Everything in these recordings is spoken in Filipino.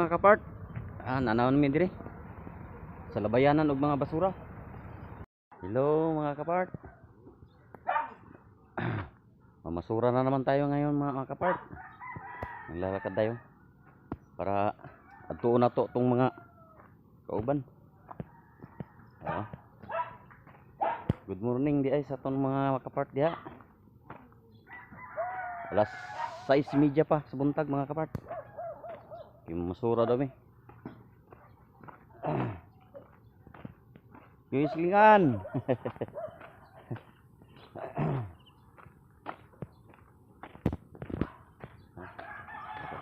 Mga kapart, ah, nanawon mi dire. Sa labayanan og mga basura. Hello mga kapart. Mamasura na naman tayo ngayon mga, mga kapart. Naglalakad tayo para adtuon na to tong mga kauban. Ah. Good morning di ay sa tong mga kapart diha. Alas 6:30 pa sa buntag mga kapart. Yung masura daw eh. Yung islingan.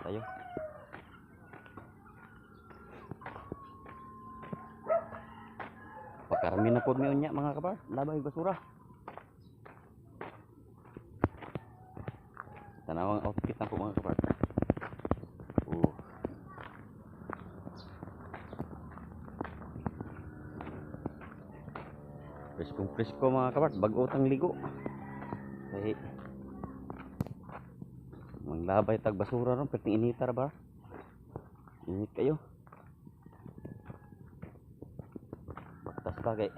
Tayo. Pagkarami na po may unya mga kabar. Labay basura. Tanawang outfit na po mga kabar. Uh. Preskong presko mga kabar. Bagotang ligo. Kaya Manglabay tag basura ron. Pwede initar ba? Init kayo. Baktas ka kay.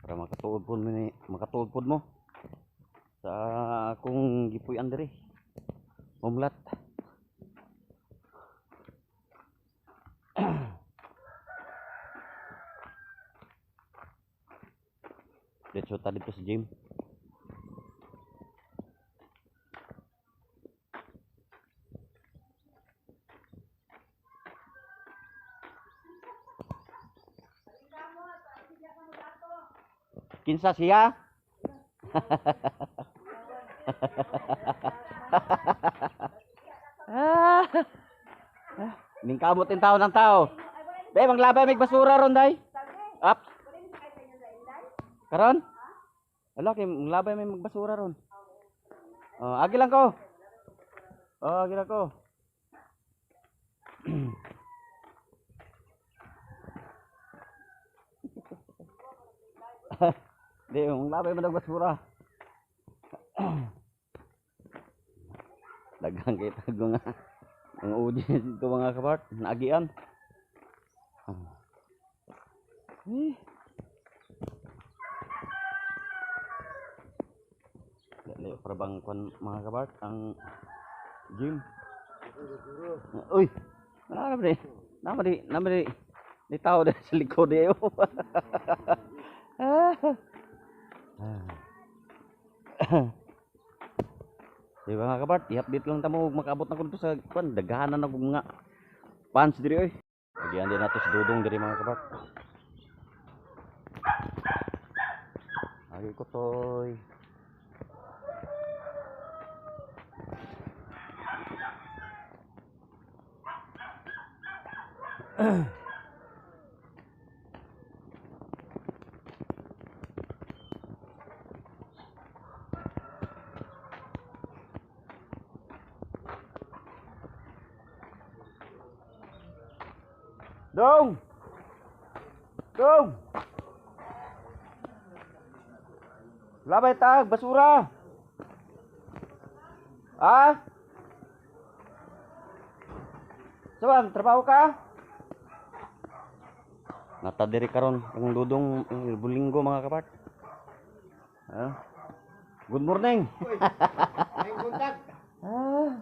Para makatuod po mo makatuod po mo sa akong gipuy diri. Umlat. Diretso ta dito sa gym. Kinsa siya? ah, Ning kamot in tao ng tao. Be, maglabay may basura ron day. Karon? Wala kay maglabay may magbasura ron. Oh, agi lang ko. Oh, agi lang ko. Di, maglabay mo ng basura. Daghang kita ko nga ang audience dito mga kapart, naagian. Eh. Dali para bang kwan mga kapart ang gym. Uy, wala na ba Nama di, nama di, di tao dahil sa likod eh. Di ba mga kabart, i-update lang tamo makaabot na ko dito sa kwan, daghanan na mga fans diri oy. Lagyan din nato si Dudong diri mga kabart. Agi ko toy. Dong! Dong! Labay tag, basura! Ha? Saan, trabaho ka? Nata diri karon ang dudong eh, bulinggo mga kapat. Ha? Good morning. Ah.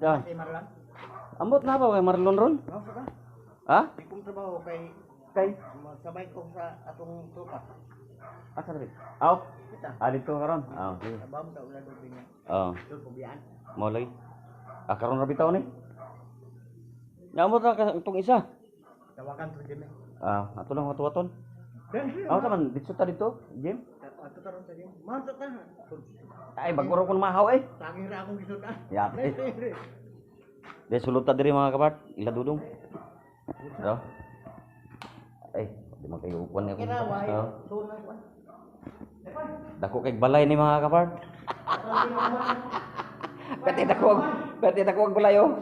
Kay Marlon. Ambot na ba kay Marlon ron? Ka? Ha? May kong trabaho kay Kay sabay ko sa atong tropa. asa rin? Aw. Ah dito karon. Ah, sige. Abam ta ulan do binya. Oh, mo lagi. Ah karon ra bitaw ni. Nyamot na itong isa. Tawagan to Jimmy. Ah, ato lang watuwaton. Dan. Aw taman dito ta dito, Jim. Ato karon sa Jimmy. Mao ta ta. Ay baguro kon mahaw eh. Lagi ra akong gisod ah. Ya. De sulod ta diri mga kabat, ila dudong. Do. Ay, di man kayo upuan ni Kira way. Oh. Sunan ko. Dako kay balay ni mga kabat. Pati dako, pati dako ang balay oh.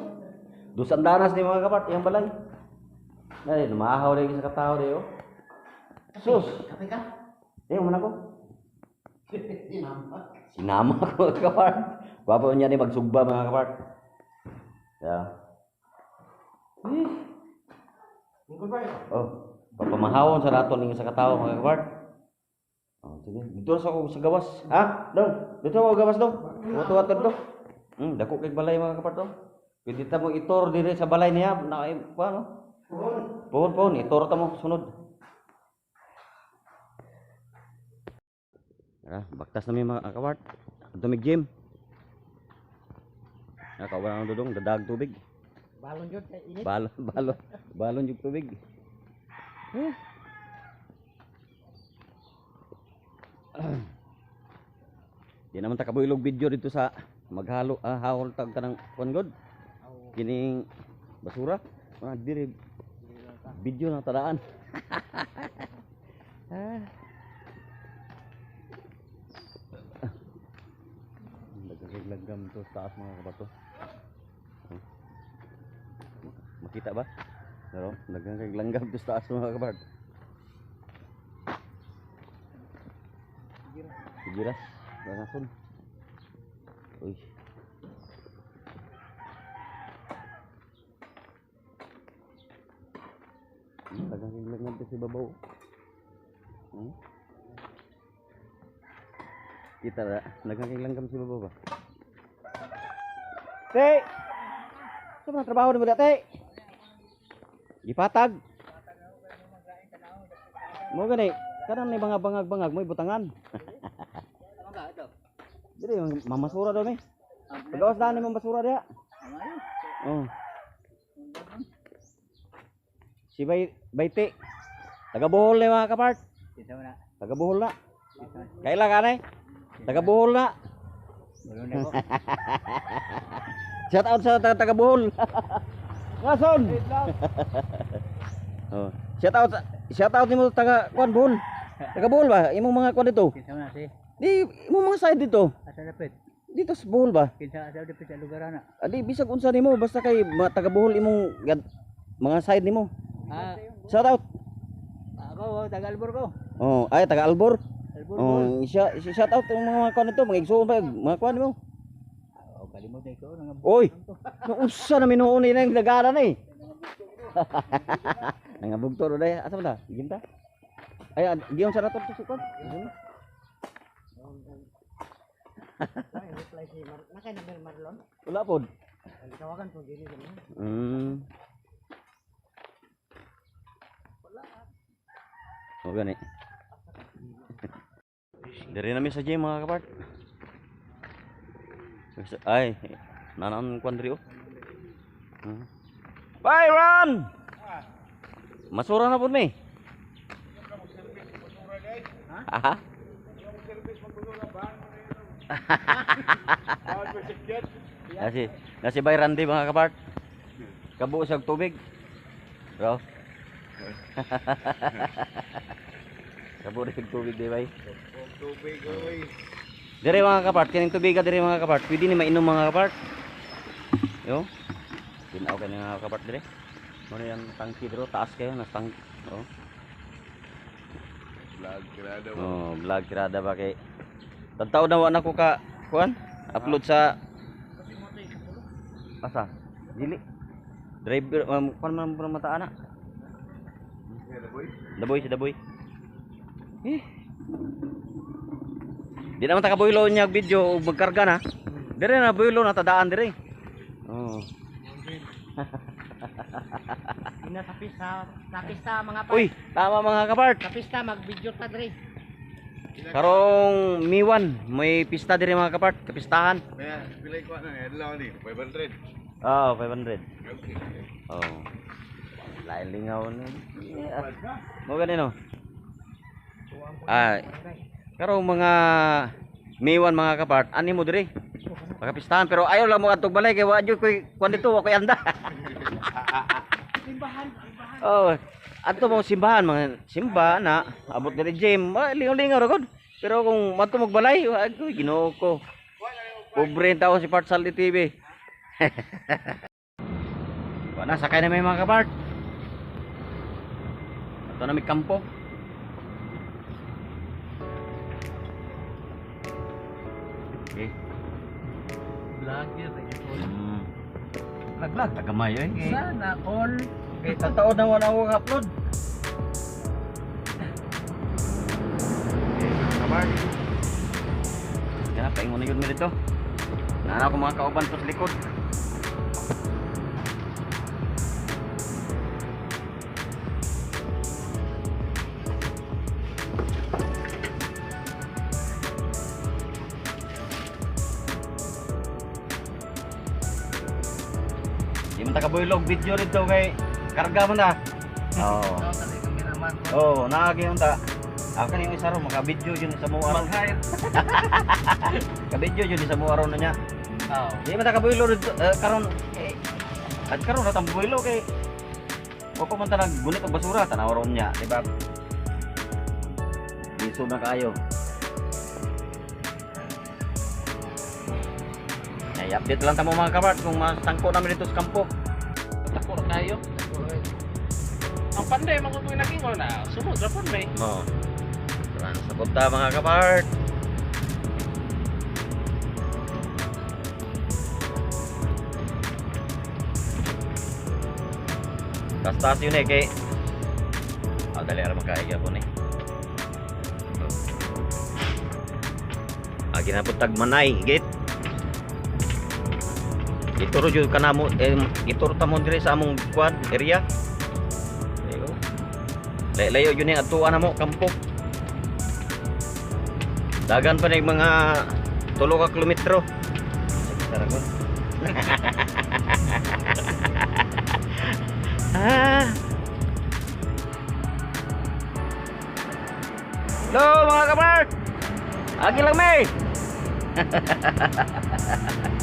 Dusan danas ni mga kabat, yung balay. Ay, lumahaw rin sa katao rin oh. Sus! Kape ka? Eh, umana ko. Sinama ko mga kapart. Gwapo niya ni magsugba mga kapart. Yeah. Eh. Oh, papamahawon sa nato ning sa katawo mga kapart. Oh, sige. Dito sa ako sa gawas. Ha? Dong, dito ako gawas dong. Tuwa-tuwa to. Hmm, dako kay balay mga kapart dong. Pwede ta mo itor dire sa balay niya na eh, Pohon pohon itor ta mo sunod. Ah, baktas na may mga kapart. Dumig gym. Nakawalan ang dudong, dadag tubig. Balon yun, kay init. Balon, balon, balon yung tubig. Eh. Di naman ta kabulog video dito sa maghalo ah, hahol tag kanang kuan god. Kining basura. Mga diri video na tadaan. ah. Nagkaglaggam to sa taas mga kabato. Makita ba? Pero nagkaglanggam to sa taas mga kabard. Sigiras, langason. Uy. To si babaw. Hmm? Kita na, nagkaglanggam si babaw ba? Te! Sa mga trabaho ni mo dati? Gipatag. Mo gani, kanang ni mga bangag-bangag mo ibutangan. Dili mamasura daw ni. Pagawas daan ni mong basura diha. Oh. Si Bay Bayti. Taga Bohol ni mga kapart. Na. Taga Bohol na. Kaila ka nay? Taga Bohol na. Na. Shout out sa taga, taga Bohol. Ngason. oh. Shout out shout out nimo taga Kwan Bohol. Taga Bohol ba? Imong mga kwan dito. Na. Di imong mga side dito. Asa dapit. Dito sa Bohol ba? Kita asa dapit sa lugar na. Adi bisag unsa nimo basta kay taga Bohol imong mga side nimo. Ah, Shout out. Ako, taga-albor ko. Oh, ay taga Albor. Albor Oh, siya shout out ang mga kwan nito, mga igsoon ba mga kwan nimo. Oh, kalimutan ko nang Oy. Nung unsa na minuon ni nang nagara na eh. Nangabugto ro day. Asa ba? Ginta. Ay, ad- giyon sa rato sa sukod. Ay, reply si Marlon. Wala pod. Tawagan ko dili. Mm. O gani. Dari namin sa gym mga kapart. Ay, nanan kwandri oh. Hmm. Byron! Masura na po ni. Ha? Nasi, nasi Byron di mga kapart. Kabuo sa tubig. Bro. Kabuo sa tubig di bay. Tubig, oy. Dire mga kapart, kining tubig dire mga kapart. Pwede ni mainom mga kapart. Yo. Tinaw ka mga kapart dire. Ano yan tangki dito, taas kayo, nas tang. Oh. Vlog, kirada mo. Oh, vlog kirada ba kay. Tagtaw na wa na ko ka kuan upload sa Asa? Dili. Driver um, kuan man mo mata ana. Kaya boy. Daboy si Daboy. Eh. Di naman taka boylo niya video ug magkarga na. Dire na boylo na tadaan dire. Oh. Ina sa pista, sa pista mga pa. Uy, tama mga kapart. Sa pista mag-video ta dre. Karong Miwan, may pista dire mga kapart, kapistahan. Kaya, pilay ko na eh. Adlaw ni, 500. Oh, 500. Okay. Oh. Lain lingaw ni. Yeah. Mo gani no. Ah, karong mga Miwan mga kapart, ani mo dire? Pakapistahan pero ayaw lang mo atog balay kay wa jud koy kuan dito wa koy anda. Simbahan, simbahan. Oh, ato mo simbahan mga simba na abot diri gym, ah, lingaw-lingaw ra gud. Pero kung madto mo balay, wa koy Ginoo ko. Pobre tao si Partsal TV. Wala sakay na may mga kapart. Ito na may kampo. Vlogger eh. Mm. Vlog Tagamay eh. Sana all. Okay, tataon na wala akong upload. Kabar. Yan, paingon na yun mo dito. Nana ko mga kauban sa likod. Man takabuilog video dito kay karga mo na. Oo. Oo, naagi unta. Ako kanina isa ro maka-video yun sa mo aron. Ka-video yun sa mo aron na niya. Oo. Di man takabuilo dito eh, karon eh, at karon ratang builo kay o pa man tanag gunit og basura tanaw ron niya, di ba? Iso na kayo. Ay, update lang tamo mga kabart kung masangko namin dito sa kampo. Na kayo. Ang panday, makukuha naging ko na. Sunod, rapon may. Oo. Tara sa punta mga kabart. Kastas yun eh kay Ah, dali ara makaigya po ni. Ah, ginapot tag manay, git. Ituro jud kanamo eh, ituro ta mo dire sa among quad area. Ayo. Layo yun yung atuan na mo, kampo. Dagan pa na yung mga tulo ka kilometro. Saragon. ah. Hello mga kapart! Agi lang may!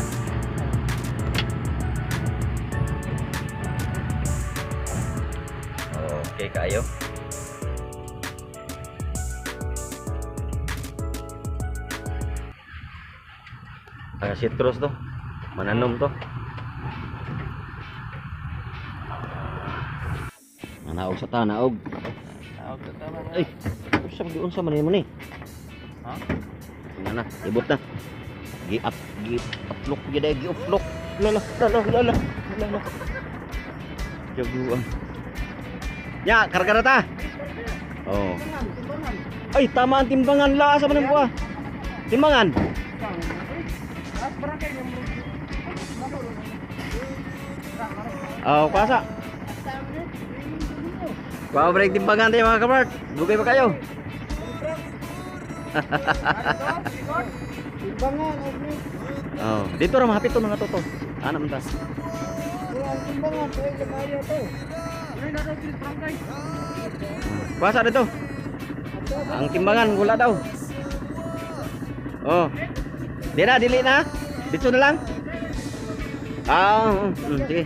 okay kayo. Ang citrus to. Mananom to. Nanaog sa tanaog. Ay, unsa man unsa man ni? Ha? Nga na, ibot na. Gi up, gi uplok dai gi uplok. Lala, lala, lala. Lala. Jaguan. Ya, karga na ta. Oh. Ay, tama ang timbangan la sa maning buah. Timbangan. Oh, kuasa. Kuha break timbangan tayo mga kabart. Dugay pa kayo. Timbangan. Oh, dito ra mahapit to mga toto. Ana man ta. Ang timbangan, pwede ka kaya to. Kuasa dito. Ang timbangan wala daw. Oh. Di dili na. Dito na lang. Ah, mm, mm, sige.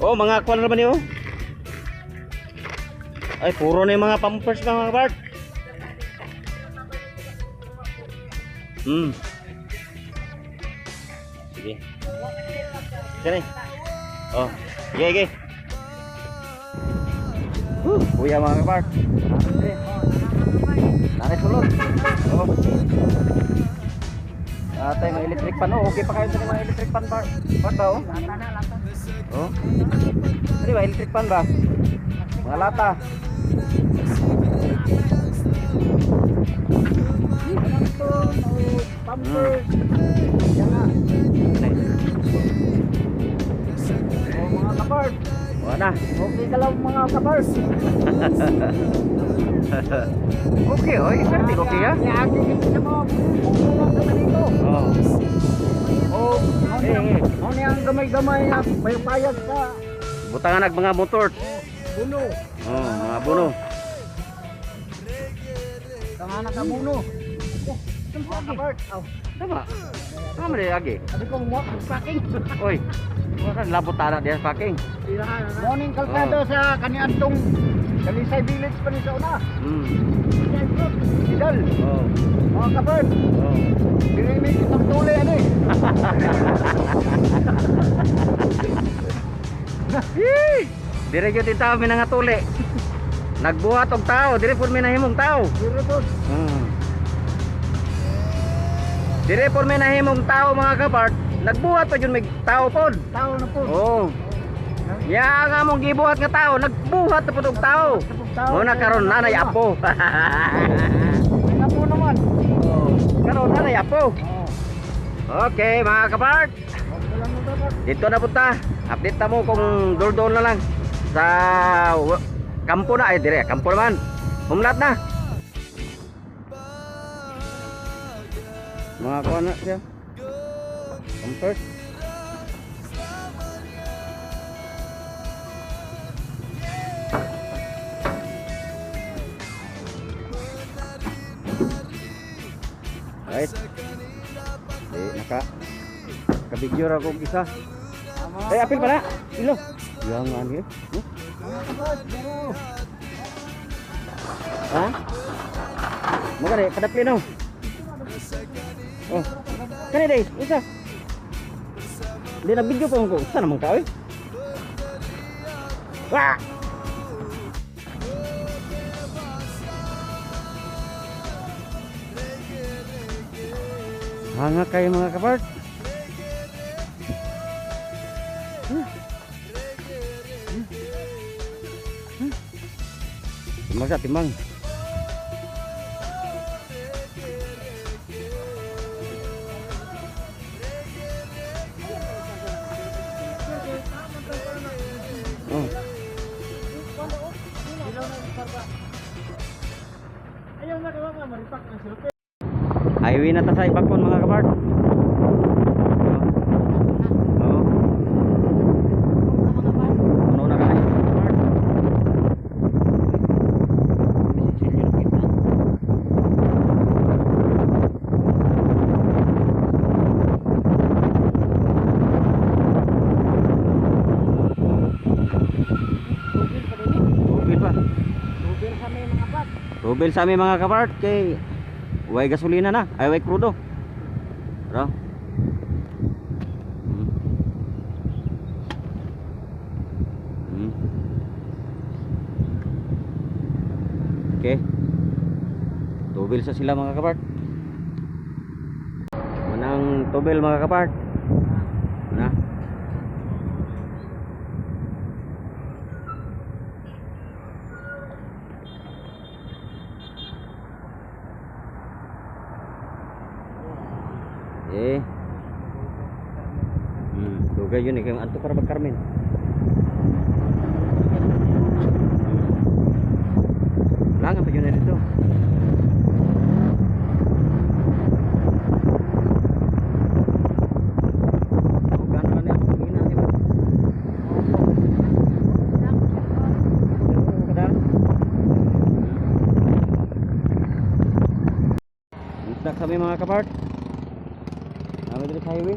Oh, mga kwan naman niyo. Ay, puro na yung mga pampers mga Bart. Hmm. Sige. Sige. Oh, sige, sige. Huh, kuya mga sulod. Oh. Ah, tayo mga electric pan. Oh, okay pa kayo sa mga electric pan bar. Ba't ba oh? Lata na, lata. Oh. Ano ba electric pan ba? Mga lata. Pampers. Na. Okay ka lang mga kapart. okay, oy. Pwede okay ha? Lagi ka mo. Pupunta ka na dito. Oh. Oh, ano Eh, yung, eh. ano yung gamay-gamay na may payag sa Butangan nag mga motor. buno. Oh, mga buno. Tanga na ka buno. Oh, kapart. Oh, Tama. Tama rin lagi. sabi ko mo, packing. Oy. Wala labot tana diyan sa parking. Morning kalkado sa kaniadtong Kalisay Village pa ni sa una. Hmm. Idal, Oh. mga kapart. Oh. Dinimik itong tuli ano eh. Dire gyud tao minangatuli. Nagbuhat og tao, dire pud minahimong tao. Dito to. Hmm. Dire po may nahimong tao mga kapart, nagbuhat pa yun may tao pod. Tao na po. Oo. Ya nga mong gibuhat nga tao, nagbuhat na po og tao. Mo na karon nanay apo. Kaya po naman. karon nanay apo. Okay mga kapart, dito na punta. Update na mo kung doon na lang sa kampo na ay dire, kampo naman. Humlat na. Mga kuha na siya. Comfort. Right. Di naka kabigyo ra ko isa. Eh apil pa na. Ilo. Yang eh. Huh? Ha? Mo kani kadapli no. Oh. Kani dai, isa. Di na video pa ko. Sana man ka eh. Wah! Hanga kayo mga kapart. Timbang sa timbang. Highway na ta sa Ibakon mga. Ano pa. Tubir sa may mga bag. Tubil sa aming mga kapart kay way gasolina na, ay way crudo. Pero Hmm. Hmm. Okay. Tubil sa sila mga kapart. Manang tubil mga kapart. Na. Eh. Dugay yun eh kay anto para magkarmen. Langan pa yun na dito. Kami mga kapart. Kami dito sa highway.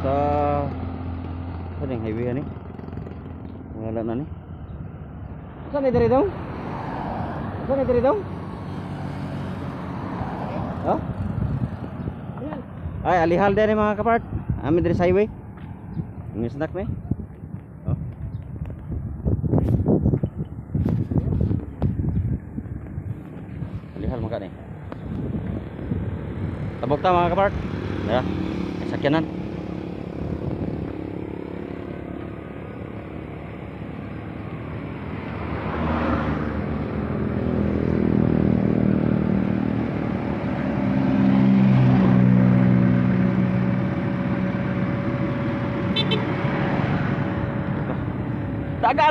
Sa Saan yung highway ani? Wala na ni. Saan ni diri daw? Saan ni diri daw? Ha? Ay, alihal din mga kapart. Amin diri sa highway. Ang snack ni. Oh. Alihal mga ni. Tabok ta mga kapart. May sakyanan.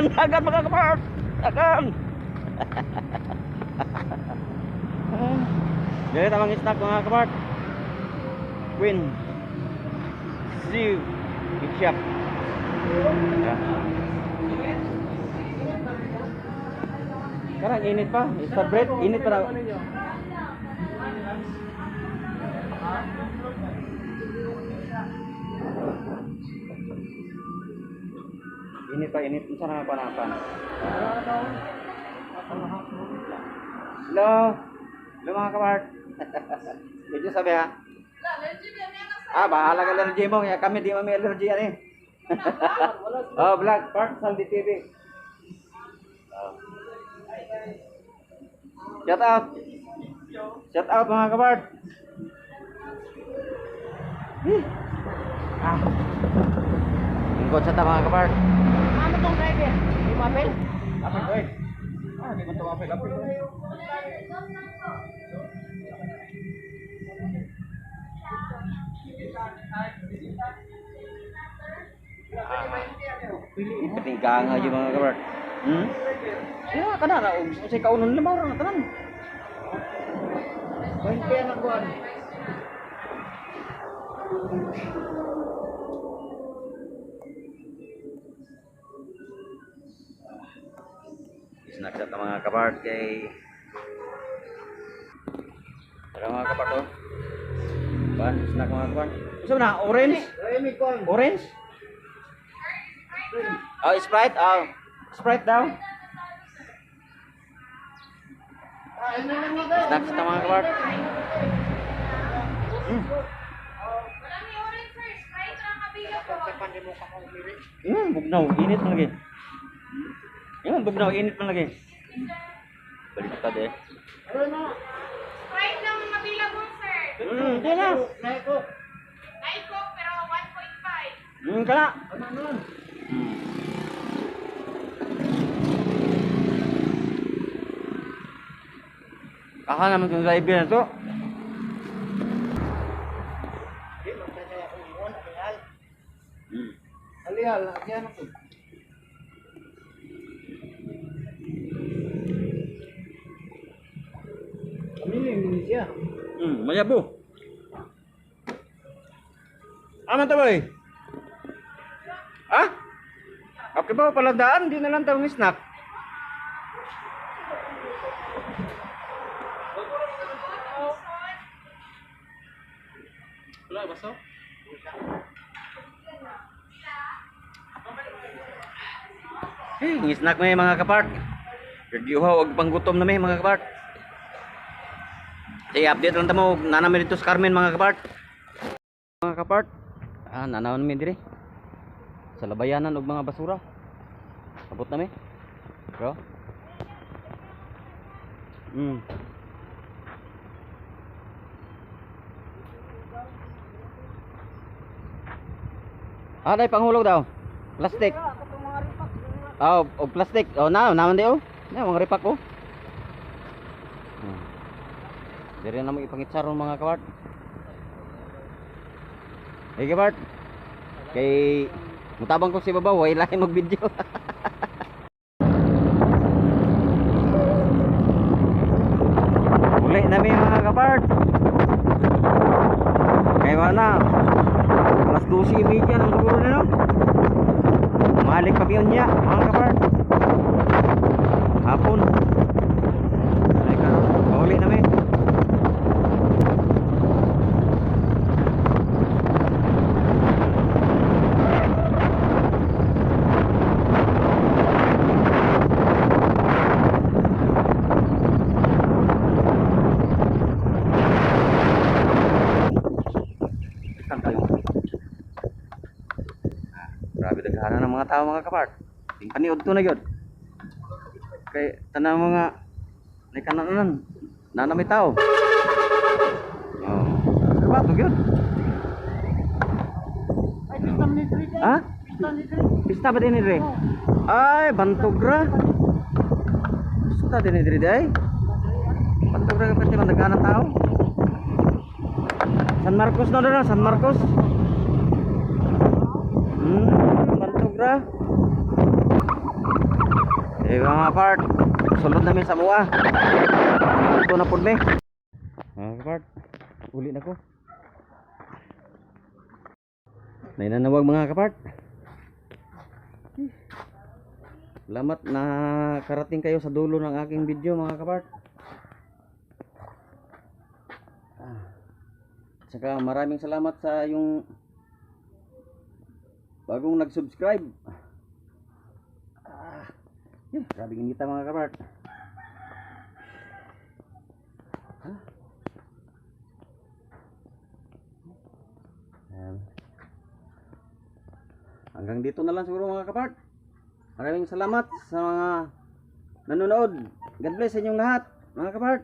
Dagan, dagan mga kapart. Dagan. Dili tamang snack mga kapart. Queen. Shop. Ya. Karang init pa. Star bread, init pa. na- Init pa, init. Isa na panapan. Hello. Hello mga kapart. Medyo sabi ha. Ah, bahala ka allergy mo. Kaya kami di may allergy yan eh. oh, vlog. Park Sandy TV. Shout out. Shout out mga kapart. Ah, Lingkod sa ta mga kapart. Ano tong driver? Di mapel? Apil ko eh. Ah, di mo ito apil. Apil ko. Patingka nga yung mga kapart. Hmm? Ya, kana na og sa kaunon lima ra tanan. Bain pa yan ang kuhan. Snack sa ta mga kapart kay Tara mga kapart oh. Ban, snack mga kapart. Gusto na orange? Orange? Oh, Sprite. Oh. Sprite daw. Snack sa mga kapart. Mm. Mili. Yung bugnaw, init lagi. Yung bugnaw, init man lagi. Baliktad eh. Ano na? Sprite lang po sir. Hmm, di na. Diet Coke pero 1.5. Hmm, kana. Ano na? Hmm. Aka naman itong driver na to. Di, magkakaya ako iwan. Alihal. Hmm. Alihal, lagyan ako. Mili siya. Hmm, mayabo. Aman to boy. Ah? Okay ba palandaan? Di na lang tawag snack. Wala, baso? Hey, snack may mga kapart. Kagyuhaw og panggutom na may mga kapart. Sige, update lang tamo nanami dito sa Carmen mga kapart. Mga kapart. Ah, nanawan mi dire. Sa labayanan og mga basura. Abot na mi. Bro. Hmm. Ah, dai panghulog daw. Plastic. Oh, og plastic. Oh, na, naman di oh. Na mga repak oh. Hmm. Dire na mo ipangitsaron mga kabart. Hey kabart. Kay mutabang ko si babaw, way lahi mag video. Uli na mi mga kabart. Kay wala. Alas 12.30 na siguro na no. Malik kami yun niya, mga kapar. Hapon. Ay ka, pauli na may. Ikan tayo. Grabe daghana ng mga tao mga kapart. Ting paniod to na gyud. Kay tanang mga ni kananan nana may tao. Oh. Diba to gyud? Ay, pistam ni Dre. Ha? Pista ba din ni Dre? Ay, bantogra. Pista din ni Dre day. Bantogra ka pati man daghana tao. San Marcos na doon, San Marcos. Hmm, bantogra. Eh, mga part, sulod namin sa mua. Ito na po me. Mga part, uli na ko. Nainanawag mga kapart. Salamat na karating kayo sa dulo ng aking video mga kapart. Ah. Saka maraming salamat sa yung bagong nag-subscribe. Ah. Yun, grabe inita mga kapart. Ha? Ayan. Hanggang dito na lang siguro mga kapart. Maraming salamat sa mga nanonood. God bless sa inyong lahat, mga kapart.